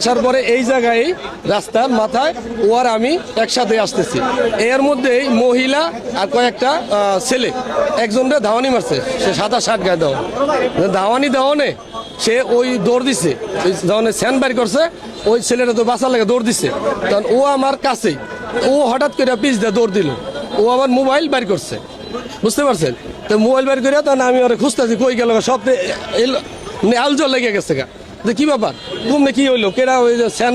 আসার পরে এই জায়গায় রাস্তার মাথায় ও আর আমি একসাথে আসতেছি। এর মধ্যেই মহিলা আর কয়েকটা ছেলে। একজনটা ধাওয়ানি মারছে। সে সাদা শার্ট গায়ে দেওয়া। ধাওয়ানি দেওয়ানে সে ওই দৌড় দিছে। যখন স্যান বাইর করছে, ওই ছেলেটা তো বাঁচার লাগে দৌড় দিছে। তখন ও আমার কাছেই। ও হঠাৎ করে পিস দিয়ে দৌড় দিল। ও আমার মোবাইল বাইর করছে। বুঝতে পারছেন? তো মোবাইল বাইর করে তখন আমি ওরা খুঁজতেছি, কই গেল সব আলজল লেগে গেছে গা। যে কি ব্যাপার? ঘুমনে কি হইল? কেডা ওই যে স্যান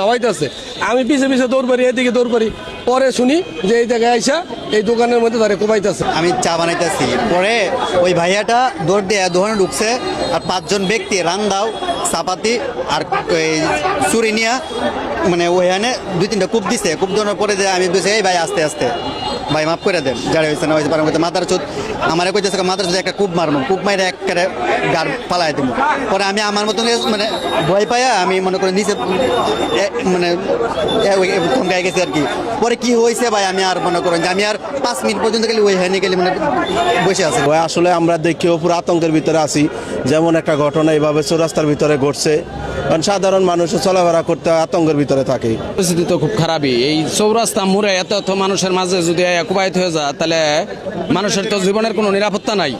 দাওয়াইতেছে আমি পিছে পিছে দৌড় পারি এদিকে দৌড় পারি পরে শুনি যে এই জায়গায় আইসা এই দোকানের মধ্যে তারা কোবাইতেছে আমি চা বানাইতেছি। পরে ওই ভাইয়াটা দৌড় দিয়ে দোকানে ঢুকছে আর পাঁচজন ব্যক্তি রান দাও চাপাতি আর চুরি নিয়ে মানে ওইখানে দুই তিনটা কূপ দিছে। কূপ দেওয়ার পরে যে আমি বলছি, এই ভাই, আস্তে আস্তে। ভাই মাফ করে দেন যারা হয়েছে না হয়েছে পারে মধ্যে মাথার চোদ আমার কইতেছে মাথার চোদ একটা কূপ মারবো কূপ মাইরে একেবারে গার পালাই দেবো পরে আমি আমার মতন মানে ভয় পাইয়া আমি মনে করি নিচে মানে গায়ে গেছি আর কি। পরে কি হয়েছে ভাই আমি আর মনে করেন যে আমি আর পাঁচ মিনিট পর্যন্ত গেলে ওই হ্যানি গেলে মানে বসে আছে। ভাই আসলে আমরা দেখিও পুরো আতঙ্কের ভিতরে আছি। যেমন একটা ঘটনা এইভাবে চৌরাস্তার ভিতরে ঘটছে। কারণ সাধারণ মানুষও চলাফেরা করতে আতঙ্কের ভিতরে থাকে। পরিস্থিতি তো খুব খারাপই। এই চৌরাস্তা মোড়ে এত এত মানুষের মাঝে যদি কুবাইত হয়ে যায় তাহলে মানুষের তো জীবনের কোনো নিরাপত্তা নাই।